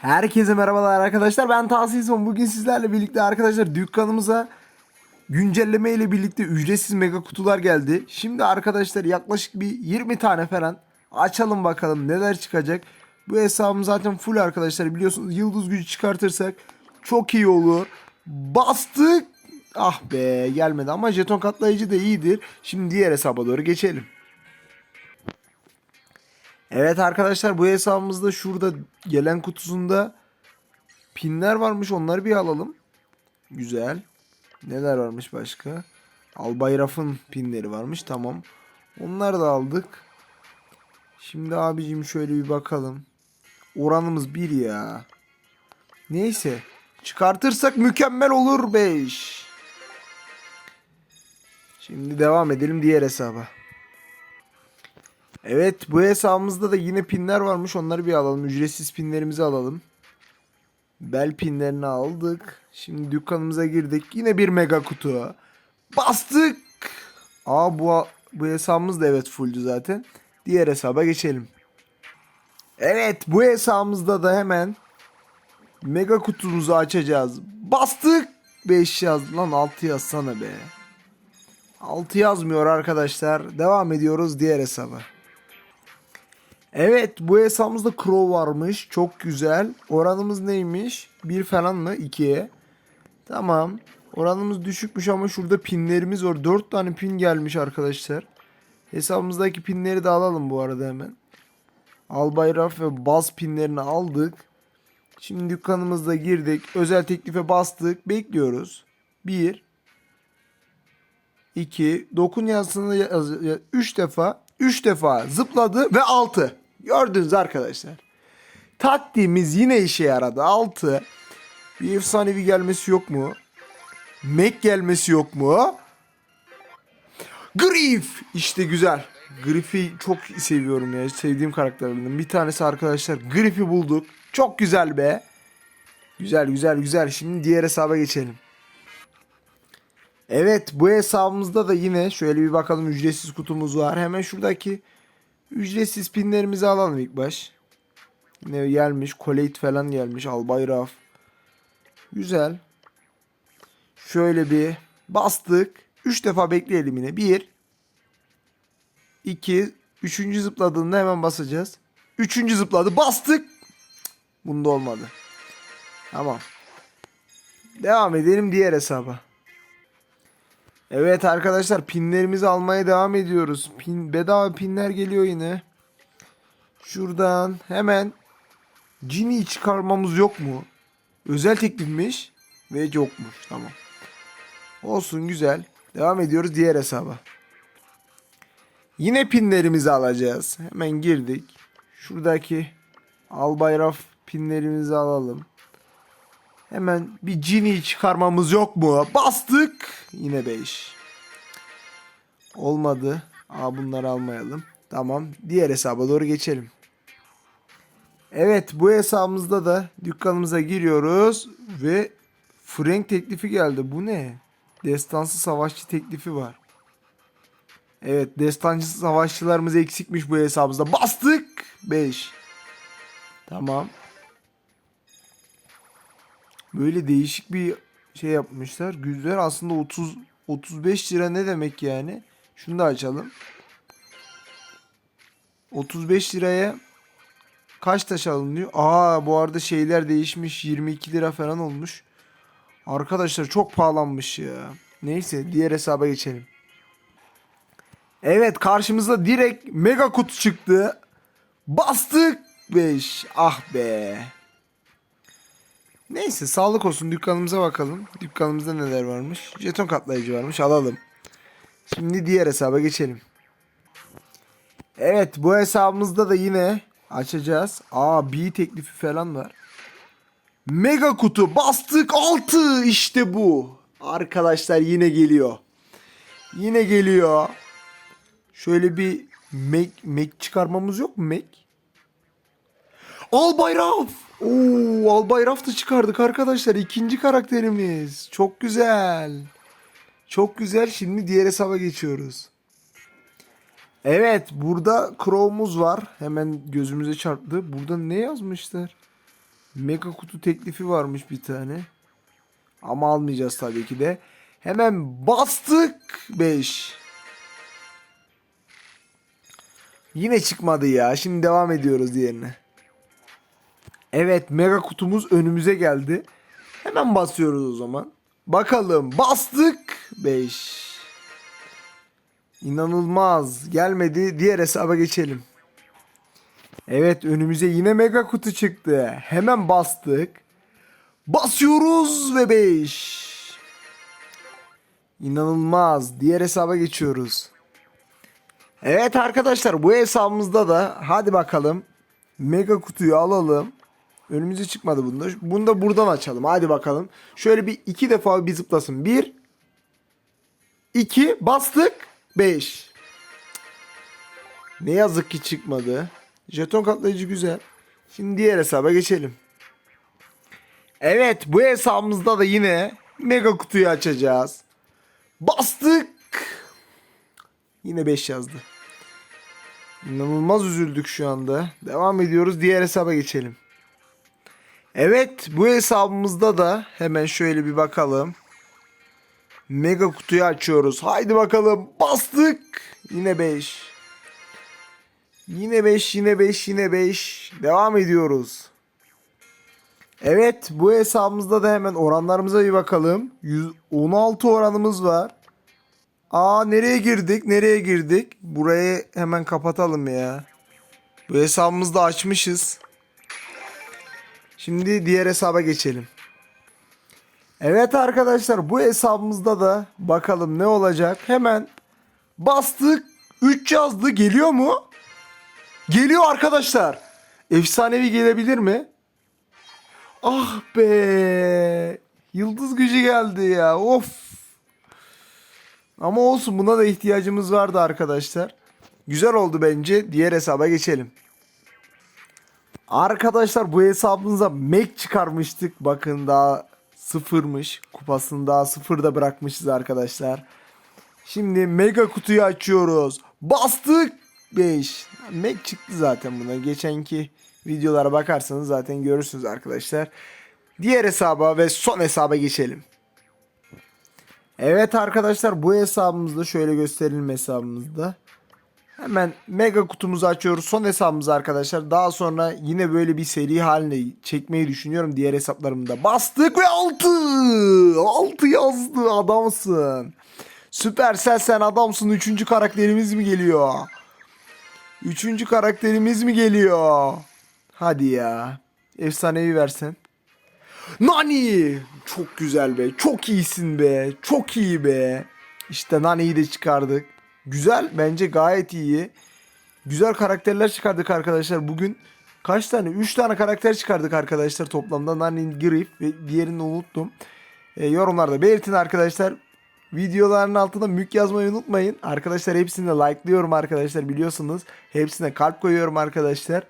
Herkese merhabalar arkadaşlar. Ben Tahsin Son. Bugün sizlerle birlikte arkadaşlar dükkanımıza güncelleme ile birlikte ücretsiz mega kutular geldi. Şimdi arkadaşlar yaklaşık bir 20 tane falan açalım bakalım neler çıkacak. Bu hesabım zaten full arkadaşlar biliyorsunuz yıldız gücü çıkartırsak çok iyi olur. Bastık. Ah be gelmedi ama jeton katlayıcı da iyidir. Şimdi diğer hesaba doğru geçelim. Evet arkadaşlar bu hesabımızda şurada gelen kutusunda pinler varmış onları bir alalım. Güzel. Neler varmış başka? Albayraf'ın pinleri varmış tamam. Onları da aldık. Şimdi abicim şöyle bir bakalım. Oranımız 1 ya. Neyse. Çıkartırsak mükemmel olur 5. Şimdi devam edelim diğer hesaba. Evet bu hesabımızda da yine pinler varmış. Onları bir alalım. Ücretsiz pinlerimizi alalım. Bel pinlerini aldık. Şimdi dükkanımıza girdik. Yine bir mega kutu. Bastık. Aa bu, bu hesabımız da evet fulldü zaten. Diğer hesaba geçelim. Evet bu hesabımızda da hemen mega kutumuzu açacağız. Bastık. 5 yaz lan 6 yazsana be. 6 yazmıyor arkadaşlar. Devam ediyoruz diğer hesaba. Evet bu hesabımızda Crow varmış. Çok güzel. Oranımız neymiş? 1 falan mı? 2'ye. Tamam. Oranımız düşükmüş ama şurada pinlerimiz var. 4 tane pin gelmiş arkadaşlar. Hesabımızdaki pinleri de alalım bu arada hemen. Albayraf ve baz pinlerini aldık. Şimdi dükkanımızda girdik. Özel teklife bastık. Bekliyoruz. 1 2 dokun yazısını 3 defa 3 defa zıpladı ve 6. Gördünüz arkadaşlar. Taktiğimiz yine işe yaradı. 6. Bir efsanevi gelmesi yok mu? Mac gelmesi yok mu? Griff işte güzel. Griff'i çok seviyorum ya. Sevdiğim karakterlerden. Bir tanesi arkadaşlar. Griff'i bulduk. Çok güzel be. Güzel güzel güzel. Şimdi diğer hesaba geçelim. Evet bu hesabımızda da yine şöyle bir bakalım ücretsiz kutumuz var. Hemen şuradaki ücretsiz pinlerimizi alalım ilk baş. Yine gelmiş. Colate falan gelmiş. Albayraf. Güzel. Şöyle bir bastık. 3 defa bekleyelim yine. 1 2 3. zıpladığında hemen basacağız. 3. zıpladı. Bastık. Bunda olmadı. Tamam. Devam edelim diğer hesaba. Evet arkadaşlar pinlerimizi almaya devam ediyoruz. Pin bedava pinler geliyor yine. Şuradan hemen Genie çıkarmamız yok mu? Özel teklifmiş ve yokmuş. Tamam. Olsun güzel. Devam ediyoruz diğer hesaba. Yine pinlerimizi alacağız. Hemen girdik. Şuradaki Albayraf pinlerimizi alalım. Hemen bir Genie çıkarmamız yok mu? Bastık. Yine 5. Olmadı. Aa bunları almayalım. Tamam. Diğer hesaba doğru geçelim. Evet bu hesabımızda da dükkanımıza giriyoruz ve Frank teklifi geldi. Bu ne? Destansı savaşçı teklifi var. Evet destansı savaşçılarımız eksikmiş bu hesabımızda. Bastık. 5. Tamam. Böyle değişik bir şey yapmışlar. Güzel aslında 30 35 lira ne demek yani? Şunu da açalım. 35 liraya kaç taş alınıyor? Aa bu arada şeyler değişmiş. 22 lira falan olmuş. Arkadaşlar çok pahalanmış ya. Neyse diğer hesaba geçelim. Evet karşımıza direkt mega kutu çıktı. Bastık 5. Ah be. Neyse sağlık olsun dükkanımıza bakalım. Dükkanımızda neler varmış. Jeton katlayıcı varmış alalım. Şimdi diğer hesaba geçelim. Evet bu hesabımızda da yine açacağız. Aa B teklifi falan var. Mega kutu bastık 6 işte bu. Arkadaşlar yine geliyor. Yine geliyor. Şöyle bir Mac, Mac çıkarmamız yok mu Mac? Albayraf. Oo, Albayraf da çıkardık arkadaşlar. İkinci karakterimiz. Çok güzel. Çok güzel. Şimdi diğer hesaba geçiyoruz. Evet, burada Crow'umuz var. Hemen gözümüze çarptı. Burada ne yazmışlar? Mega kutu teklifi varmış bir tane. Ama almayacağız tabii ki de. Hemen bastık 5. Yine çıkmadı ya. Şimdi devam ediyoruz diğerine. Evet mega kutumuz önümüze geldi. Hemen basıyoruz o zaman. Bakalım bastık 5. İnanılmaz. Gelmedi. Diğer hesaba geçelim. Evet önümüze yine mega kutu çıktı. Hemen bastık. Basıyoruz ve 5. İnanılmaz. Diğer hesaba geçiyoruz. Evet arkadaşlar bu hesabımızda da hadi bakalım mega kutuyu alalım. Önümüze çıkmadı bunda. Bunu da buradan açalım. Hadi bakalım. Şöyle bir iki defa bir zıplasın. Bir. iki bastık. Beş. Ne yazık ki çıkmadı. Jeton katlayıcı güzel. Şimdi diğer hesaba geçelim. Evet bu hesabımızda da yine mega kutuyu açacağız. Bastık. Yine 5 yazdı. İnanılmaz üzüldük şu anda. Devam ediyoruz. Diğer hesaba geçelim. Evet bu hesabımızda da hemen şöyle bir bakalım. Mega kutuyu açıyoruz. Haydi bakalım. Bastık. Yine 5. Yine 5, yine 5, yine 5. Devam ediyoruz. Evet bu hesabımızda da hemen oranlarımıza bir bakalım. 116 oranımız var. Aa nereye girdik? Nereye girdik? Burayı hemen kapatalım ya. Bu hesabımızı da açmışız. Şimdi diğer hesaba geçelim. Evet arkadaşlar bu hesabımızda da bakalım ne olacak. Hemen bastık. 3 yazdı. Geliyor mu? Geliyor arkadaşlar. Efsanevi gelebilir mi? Ah be. Yıldız gücü geldi ya. Of. Ama olsun buna da ihtiyacımız vardı arkadaşlar. Güzel oldu bence. Diğer hesaba geçelim. Arkadaşlar bu hesabımıza Mac çıkarmıştık. Bakın daha sıfırmış. Kupasını daha sıfırda bırakmışız arkadaşlar. Şimdi mega kutuyu açıyoruz. Bastık 5. Mac çıktı zaten buna. Geçenki videolara bakarsanız zaten görürsünüz arkadaşlar. Diğer hesaba ve son hesaba geçelim. Evet arkadaşlar bu hesabımızda şöyle gösterelim hesabımızda. Hemen mega kutumuzu açıyoruz. Son hesabımız arkadaşlar. Daha sonra yine böyle bir seri haline çekmeyi düşünüyorum. Diğer hesaplarımda bastık ve 6. 6 yazdı adamsın. Süpersel sen adamsın. Üçüncü karakterimiz mi geliyor? Üçüncü karakterimiz mi geliyor? Hadi ya. Efsanevi versen. Nani! Çok güzel be. Çok iyisin be. Çok iyi be. İşte Nani'yi de çıkardık. Güzel. Bence gayet iyi. Güzel karakterler çıkardık arkadaşlar. Bugün kaç tane? 3 tane karakter çıkardık arkadaşlar toplamda. Nani, Griff ve diğerini unuttum. E, yorumlarda belirtin arkadaşlar. Videoların altına mük yazmayı unutmayın. Arkadaşlar hepsini like'lıyorum arkadaşlar biliyorsunuz. Hepsine kalp koyuyorum arkadaşlar.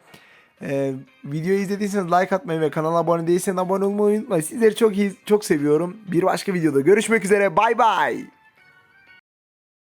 Ee, videoyu izlediyseniz like atmayı ve kanala abone değilseniz abone olmayı unutmayın. Sizleri çok iyi, çok seviyorum. Bir başka videoda görüşmek üzere. Bay bay.